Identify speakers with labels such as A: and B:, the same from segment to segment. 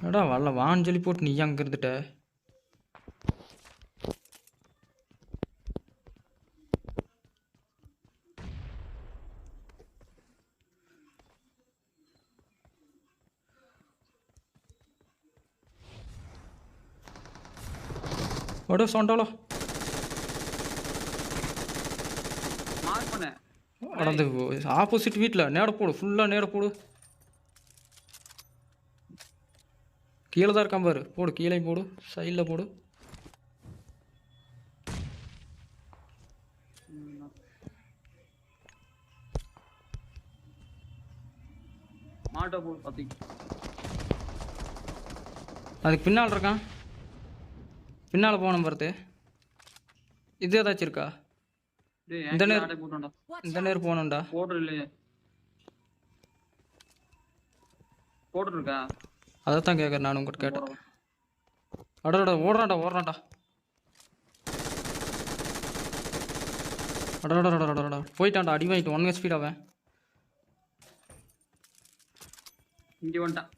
A: எடா வரல வான்னு சொல்லி போட்டு நீ அங்கே இருந்துட்ட?
B: பண்ண.
A: அடந்து ஆப்போசிட் வீட்டில் நேட போடு ஃபுல்லாக நேட போடு. கீழே தான் இருக்கான் பாரு. போடு கீழே போடு சைடில் போடு.
B: மாட்டோ போ பத்தி
A: அதுக்கு பின்னால் இருக்கான். பின்னால் போன பாருது இது ஏதாச்சும் இருக்கா? இந்த
B: போட்டோம்டா.
A: இந்த நேரம் போகணும்டா.
B: போடுற இல்லையே. போட்டு இருக்கா
A: அதை தான் கேட்குறேன் நான் உங்கள்கிட்ட கேட்டேன். அடடா ஓடுறான்டா ஓடுறான்டா. அடடா போயிட்டான்டா அடி வாங்கிட்டு ஒன் ஸ்பீட் அவன்.
B: இங்க வந்துட்டான்.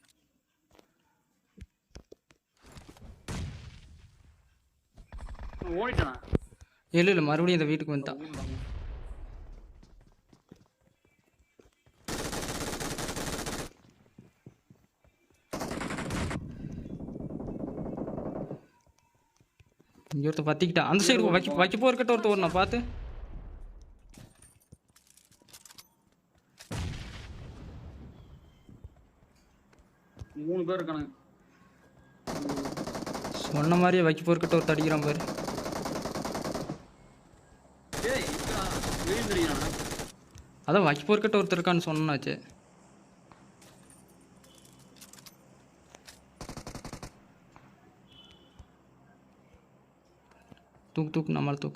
B: ஓடிட்டானா?
A: இல்லை இல்லை மறுபடியும் இந்த வீட்டுக்கு வந்துட்டான். இங்கே ஒருத்தர் பற்றிக்கிட்டான் அந்த சைடு வைக்க வைக்க போர்க்கிட்ட ஒருத்தர் வரணும் பார்த்து
B: மூணு பேர் இருக்கானுங்க.
A: சொன்ன மாதிரியே வைக்க போர்க்கிட்ட ஒருத்தர் அடிக்கிறான் பாரு. அதான் வைக்க போர்க்கிட்ட ஒருத்தர் இருக்கான்னு சொன்னாச்சு. तुक तुक नमर तुक।